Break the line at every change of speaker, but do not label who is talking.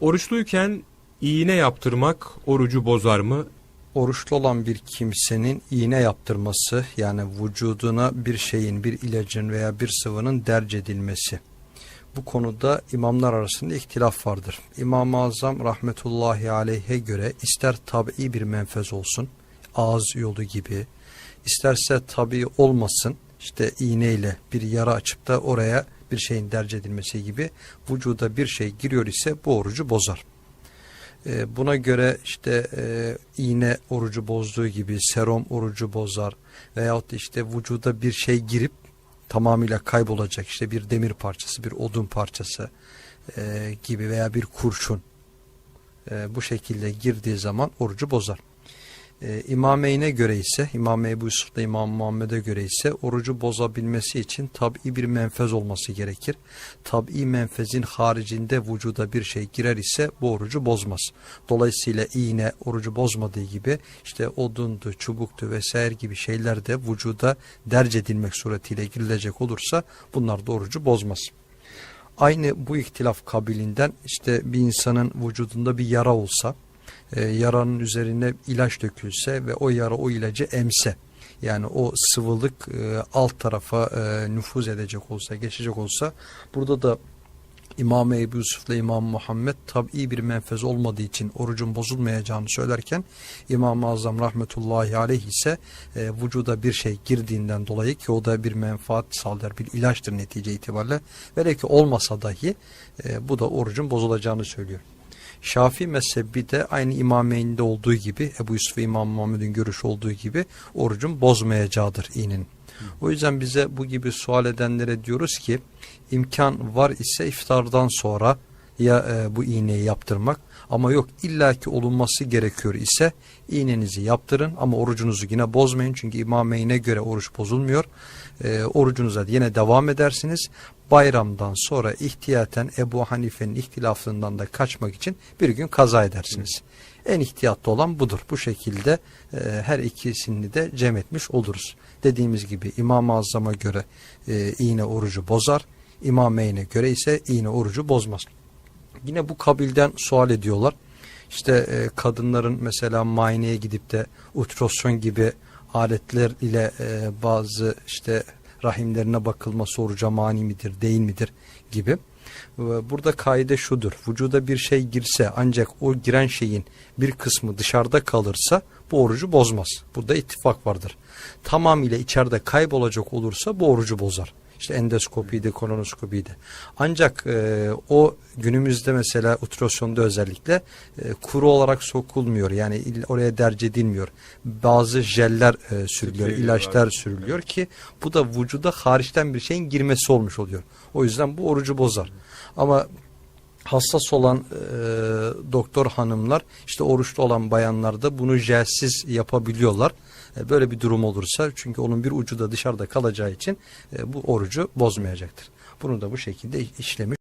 Oruçluyken iğne yaptırmak orucu bozar mı?
Oruçlu olan bir kimsenin iğne yaptırması yani vücuduna bir şeyin, bir ilacın veya bir sıvının derc edilmesi. Bu konuda imamlar arasında ihtilaf vardır. İmam-ı Azam rahmetullahi aleyhe göre ister tabi bir menfez olsun, ağız yolu gibi, isterse tabi olmasın, işte iğneyle bir yara açıp da oraya bir şeyin derc edilmesi gibi vücuda bir şey giriyor ise bu orucu bozar. E, buna göre işte e, iğne orucu bozduğu gibi serum orucu bozar veyahut işte vücuda bir şey girip tamamıyla kaybolacak işte bir demir parçası bir odun parçası e, gibi veya bir kurşun e, bu şekilde girdiği zaman orucu bozar. E, İmameyn'e göre ise İmam Ebu Yusuf'ta İmam Muhammed'e göre ise orucu bozabilmesi için tabi bir menfez olması gerekir. Tabi menfezin haricinde vücuda bir şey girer ise bu orucu bozmaz. Dolayısıyla iğne orucu bozmadığı gibi işte odundu, çubuktu vesaire gibi şeyler de vücuda derc edilmek suretiyle girilecek olursa bunlar da orucu bozmaz. Aynı bu ihtilaf kabilinden işte bir insanın vücudunda bir yara olsa e, yaranın üzerine ilaç dökülse ve o yara o ilacı emse yani o sıvılık e, alt tarafa e, nüfuz edecek olsa geçecek olsa burada da İmam Ebu Yusuf ile İmam Muhammed tabi bir menfez olmadığı için orucun bozulmayacağını söylerken İmam-ı Azam rahmetullahi aleyh ise e, vücuda bir şey girdiğinden dolayı ki o da bir menfaat sağlar bir ilaçtır netice itibariyle velev ki olmasa dahi e, bu da orucun bozulacağını söylüyor. Şafii mezhebi de aynı İmameyn'de olduğu gibi Ebu Yusuf ve İmam Muhammed'in görüşü olduğu gibi orucun bozmayacağıdır iğnenin. O yüzden bize bu gibi sual edenlere diyoruz ki imkan var ise iftardan sonra ya e, bu iğneyi yaptırmak ama yok illaki olunması gerekiyor ise iğnenizi yaptırın ama orucunuzu yine bozmayın çünkü İmameyn'e göre oruç bozulmuyor. E, orucunuza yine devam edersiniz. Bayramdan sonra ihtiyaten Ebu Hanife'nin ihtilafından da kaçmak için bir gün kaza edersiniz. En ihtiyatlı olan budur. Bu şekilde e, her ikisini de cem etmiş oluruz. Dediğimiz gibi İmam-ı Azam'a göre e, iğne orucu bozar. İmameyn'e göre ise iğne orucu bozmaz. Yine bu kabilden sual ediyorlar. İşte e, kadınların mesela muayeneye gidip de ultrason gibi aletler ile e, bazı işte rahimlerine bakılması oruca mani midir değil midir gibi. Burada kaide şudur. Vücuda bir şey girse ancak o giren şeyin bir kısmı dışarıda kalırsa bu orucu bozmaz. Burada ittifak vardır. Tamamıyla içeride kaybolacak olursa bu orucu bozar. İşte endoskopiydi, kolonoskopiydi. Ancak e, o günümüzde mesela ultrasonda özellikle e, kuru olarak sokulmuyor. Yani oraya derc edilmiyor. Bazı jeller e, sürülüyor,
Sprey
ilaçlar
var.
sürülüyor ki bu da vücuda hariçten bir şeyin girmesi olmuş oluyor. O yüzden bu orucu bozar. Ama hassas olan e, doktor hanımlar işte oruçlu olan bayanlar da bunu jelsiz yapabiliyorlar. E, böyle bir durum olursa çünkü onun bir ucu da dışarıda kalacağı için e, bu orucu bozmayacaktır. Bunu da bu şekilde işlemiş